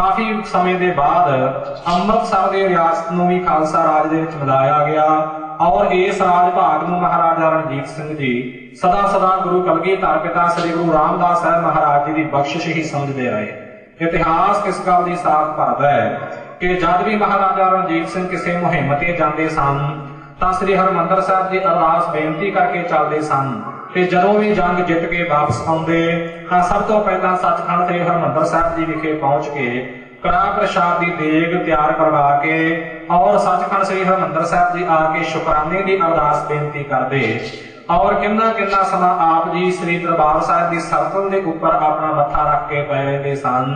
ਕਾਫੀ ਸਮੇਂ ਦੇ ਬਾਅਦ ਅੰਮ੍ਰਿਤਸਰ ਦੇ ਰਿਆਸਤ ਨੂੰ ਵੀ ਖਾਲਸਾ ਰਾਜ ਦੇ ਵਿੱਚ ਮਿਲਾਇਆ ਗਿਆ ਔਰ ਇਸ ਰਾਜ ਭਾਗ ਨੂੰ ਮਹਾਰਾਜਾ ਰਣਜੀਤ ਸਿੰਘ ਜੀ ਸਦਾ ਸਦਾ ਗੁਰੂ ਕਲਗੀਧਰ ਪਿਤਾ ਸ੍ਰੀ ਗੁਰੂ ਰਾਮਦਾਸ ਸਾਹਿਬ ਮਹਾਰਾਜ ਜੀ ਦੀ ਬਖਸ਼ਿਸ਼ ਹੀ ਸਮਝਦੇ ਆਏ ਇਤਿਹਾਸ ਕਿਸ ਗੱਲ ਦੀ ਸਾਖ ਭਰਦਾ ਹੈ ਕਿ ਜਦ ਵੀ ਮਹਾਰਾਜਾ ਰਣਜੀਤ ਸਿੰਘ ਕਿਸੇ ਮੁਹਿੰਮ ਤੇ ਜਾਂਦੇ ਸਨ ਤਾਂ ਸ੍ਰੀ ਹਰਮੰਦਰ ਸਾਹਿਬ ਜੀ ਅਰਦਾਸ ਬੇਨਤੀ ਕਰਕੇ ਚੱਲਦੇ ਸਨ ਤੇ ਜਦੋਂ ਵੀ ਜੰਗ ਜਿੱਤ ਕੇ ਵਾਪਸ ਆਉਂਦੇ, ਤਾਂ ਸਭ ਤੋਂ ਪਹਿਲਾਂ ਸੱਚਖੰਡ ਸ੍ਰੀ ਹਰਮੰਦਰ ਸਾਹਿਬ ਜੀ ਵਿਖੇ ਪਹੁੰਚ ਕੇ ਕੜਾਹ ਪ੍ਰਸ਼ਾਦ ਦੀ ਦੇਗ ਤਿਆਰ ਕਰਵਾ ਕੇ ਔਰ ਸੱਚਖੰਡ ਸ੍ਰੀ ਹਰਮੰਦਰ ਸਾਹਿਬ ਜੀ ਆ ਕੇ ਸ਼ੁਕਰਾਨੇ ਦੀ ਅਰਦਾਸ ਬੇਨਤੀ ਕਰਦੇ। ਔਰ ਕਿੰਨਾ ਕਿੰਨਾ ਸਮਾਂ ਆਪ ਜੀ ਸ੍ਰੀ ਦਰਬਾਰ ਸਾਹਿਬ ਦੀ ਸਰਕਲ ਦੇ ਉੱਪਰ ਆਪਣਾ ਮੱਥਾ ਰੱਖ ਕੇ ਪਏ ਰਹਿੰਦੇ ਸਨ।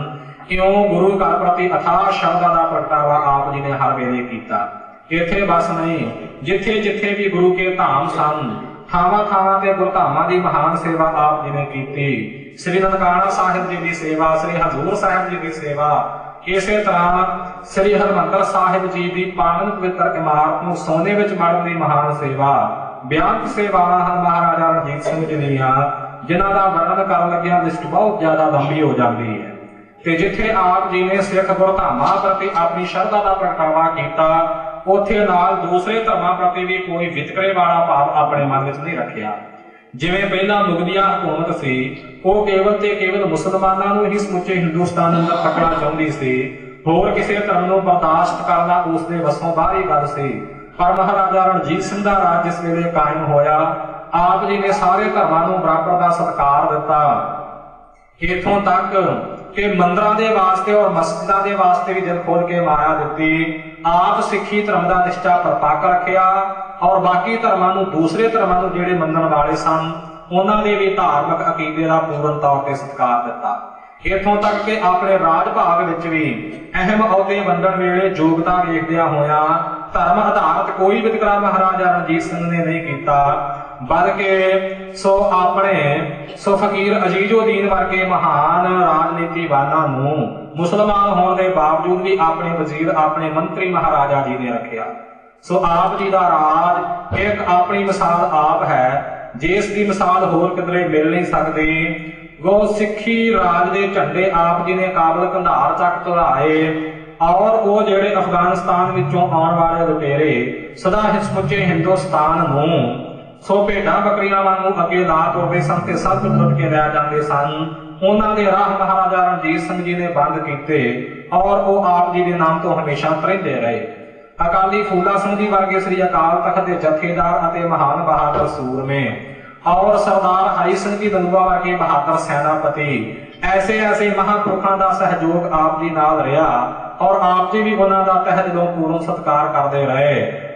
ਕਿਉਂ? ਗੁਰੂ ਘਰ ਪ੍ਰਤੀ ਅਥਾਹ ਸ਼ਰਧਾ ਦਾ ਪ੍ਰਗਟਾਵਾ ਆਪ ਜੀ ਨੇ ਹਰ ਵੇਲੇ ਕੀਤਾ। ਇੱਥੇ ਬਸ ਨਹੀਂ ਜਿੱਥੇ ਜਿੱਥੇ ਵੀ ਗੁਰੂ ਕੇ ਧਾਮ ਸਨ ਥਾਵਾਂ ਥਾਵਾਂ ਤੇ ਗੁਰਧਾਮਾਂ ਦੀ ਮਹਾਨ ਸੇਵਾ ਆਪ ਜੀ ਨੇ ਕੀਤੀ। ਸ੍ਰੀ ਨਨਕਾਣਾ ਸਾਹਿਬ ਜੀ ਦੀ ਸੇਵਾ, ਸ੍ਰੀ ਹਜ਼ੂਰ ਸਾਹਿਬ ਜੀ ਦੀ ਸੇਵਾ, ਇਸੇ ਤਰ੍ਹਾਂ ਸ੍ਰੀ ਹਰਮੰਦਰ ਸਾਹਿਬ ਜੀ ਦੀ ਪਾਵਨ ਪਵਿੱਤਰ ਇਮਾਰਤ ਨੂੰ ਸੋਨੇ ਵਿੱਚ ਮੜਨ ਦੀ ਮਹਾਨ ਸੇਵਾ। ਬਿਆੰਤ ਸੇਵਾਵਾਂ ਹਨ ਮਹਾਰਾਜਾ ਰਣਜੀਤ ਸਿੰਘ ਜੀ ਦੀਆਂ, ਜਿਨ੍ਹਾਂ ਦਾ ਵਰਣਨ ਕਰਨ ਲੱਗਿਆਂ ਲਿਸਟ ਬਹੁਤ ਜ਼ਿਆਦਾ ਲੰਬੀ ਹੋ ਜਾਂਦੀ ਹੈ। ਤੇ ਜਿੱਥੇ ਆਪ ਜੀ ਨੇ ਸਿੱਖ ਗੁਰਧਾਮਾਂ ਪ੍ਰਤੀ ਆਪਣੀ ਸ਼ਰਧਾ ਦਾ ਪ੍ਰਗਟਾਵਾ ਕੀਤਾ ਉੱਥੇ ਨਾਲ ਦੂਸਰੇ ਧਰਮਾਂ ਪ੍ਰਤੀ ਵੀ ਕੋਈ ਵਿਤਕਰੇ ਵਾਲਾ ਭਾਵ ਆਪਣੇ ਮਨ ਵਿੱਚ ਨਹੀਂ ਰੱਖਿਆ। ਜਿਵੇਂ ਪਹਿਲਾਂ ਮੁਗਲੀਆ ਹਕੂਮਤ ਸੀ, ਉਹ ਕੇਵਲ ਤੇ ਕੇਵਲ ਮੁਸਲਮਾਨਾਂ ਨੂੰ ਹੀ ਸਮੁੱਚੇ ਹਿੰਦੁਸਤਾਨ ਅੰਦਰ ਪਕੜਨਾ ਚਾਹੁੰਦੀ ਸੀ। ਹੋਰ ਕਿਸੇ ਧਰਮ ਨੂੰ ਬਰਦਾਸ਼ਤ ਕਰਨਾ ਉਸ ਦੇ ਵੱਸੋਂ ਬਾਹਰੀ ਗੱਲ ਸੀ। ਪਰ ਮਹਾਰਾਜਾ ਰਣਜੀਤ ਸਿੰਘ ਦਾ ਰਾਜ ਜਿਸ ਵੇਲੇ ਕਾਇਮ ਹੋਇਆ। ਆਪ ਜੀ ਨੇ ਸਾਰੇ ਧਰਮਾਂ ਨੂੰ ਬਰਾਬਰ ਦਾ ਸਤਿਕਾਰ ਦਿੱਤਾ। ਇਥੋਂ ਤੱਕ ਕਿ ਮੰਦਰਾਂ ਦੇ ਵਾਸਤੇ ਔਰ ਮਸਜਿਦਾਂ ਦੇ ਵਾਸਤੇ ਵੀ ਦਿਲ ਖੋਲ ਕੇ ਮਾਇਆ ਦਿੱਤੀ। ਆਪ ਸਿੱਖੀ ਧਰਮ ਦਾ ਨਿਸ਼ਚਾ ਪਰਪੱਕ ਰੱਖਿਆ ਔਰ ਬਾਕੀ ਧਰਮਾਂ ਨੂੰ ਦੂਸਰੇ ਧਰਮਾਂ ਨੂੰ ਜਿਹੜੇ ਮੰਨਣ ਵਾਲੇ ਸਨ, ਉਹਨਾਂ ਨੇ ਵੀ ਧਾਰਮਿਕ ਅਕੀਦੇ ਦਾ ਪੂਰਨ ਤੌਰ ਤੇ ਸਤਿਕਾਰ ਦਿੱਤਾ। ਇਥੋਂ ਤੱਕ ਕਿ ਆਪਣੇ ਰਾਜ ਭਾਗ ਵਿੱਚ ਵੀ ਅਹਿਮ ਅਹੁਦੇ ਵੰਡਣ ਵੇਲੇ ਯੋਗਤਾ ਵੇਖਦਿਆਂ ਹੋਇਆਂ ਧਰਮ ਆਧਾਰਿਤ ਕੋਈ ਵਿਤਕਰਾ ਮਹਾਰਾਜਾ ਰਣਜੀਤ ਸਿੰਘ ਨੇ ਨਹੀਂ ਕੀਤਾ, ਬਲਕਿ ਸੋ ਆਪਣੇ ਸੋ ਫਕੀਰ ਅਜੀਜ਼ੁਦੀਨ ਵਰਗੇ ਮਹਾਨ ਰਾਜਨੀਤੀਵਾਨਾਂ ਨੂੰ ਮੁਸਲਮਾਨ ਹੋਣ ਦੇ ਬਾਵਜੂਦ ਵੀ ਆਪਣੇ ਵਜ਼ੀਰ, ਆਪਣੇ ਮੰਤਰੀ ਮਹਾਰਾਜਾ ਜੀ ਨੇ ਰੱਖਿਆ। ਸੋ ਆਪ ਜੀ ਦਾ ਰਾਜ ਇੱਕ ਆਪਣੀ ਮਿਸਾਲ ਆਪ ਹੈ ਜਿਸ ਦੀ ਮਿਸਾਲ ਹੋਰ ਕਿਧਰੇ ਮਿਲ ਨਹੀਂ ਸਕਦੀ ਗੋ ਸਿੱਖੀ ਰਾਜ ਦੇ ਝੰਡੇ ਆਪ ਜੀ ਨੇ ਕਾਬਲ ਕੰਧਾਰ ਚੱਕ ਤੁਰਾਏ ਔਰ ਉਹ ਜਿਹੜੇ ਅਫਗਾਨਿਸਤਾਨ ਵਿੱਚੋਂ ਆਉਣ ਵਾਲੇ ਲੁਟੇਰੇ ਸਦਾ ਹੀ ਹਿੰਦੁਸਤਾਨ ਨੂੰ ਸੋ ਭੇਡਾਂ ਬੱਕਰੀਆਂ ਵਾਂਗੂ ਅੱਗੇ ਲਾ ਤੁਰਦੇ ਸਨ ਤੇ ਸਭ ਕੁਝ ਲੁੱਟ ਕੇ ਲੈ ਜਾਂਦੇ ਸਨ। ਉਹਨਾਂ ਦੇ ਰਾਹ ਮਹਾਰਾਜਾ ਰਣਜੀਤ ਸਿੰਘ ਜੀ ਨੇ ਬੰਦ ਕੀਤੇ ਔਰ ਉਹ ਆਪ ਜੀ ਦੇ ਨਾਮ ਤੋਂ ਹਮੇਸ਼ਾ ਤਰਿੰਦੇ ਰਹੇ। ਅਕਾਲੀ ਫੂਲਾ ਸਿੰਘ ਜੀ ਵਰਗੇ ਸ੍ਰੀ ਅਕਾਲ ਤਖਤ ਦੇ ਜਥੇਦਾਰ ਅਤੇ ਮਹਾਨ ਬਹਾਦਰ ਸੂਰਮੇ ਔਰ ਸਰਦਾਰ ਹਰੀ ਸਿੰਘ ਜੀ ਦਲੂਆ ਵਰਗੇ ਬਹਾਦਰ ਸੈਨਾਪਤੀ। ਐਸੇ ਐਸੇ ਮਹਾਂਪੁਰਖਾਂ ਦਾ ਸਹਿਯੋਗ ਆਪ ਜੀ ਨਾਲ ਰਿਹਾ ਔਰ ਆਪ ਜੀ ਵੀ ਉਹਨਾਂ ਦਾ ਤਹਿ ਦਿਲੋਂ ਪੂਰਨ ਸਤਿਕਾਰ ਕਰਦੇ ਰਹੇ।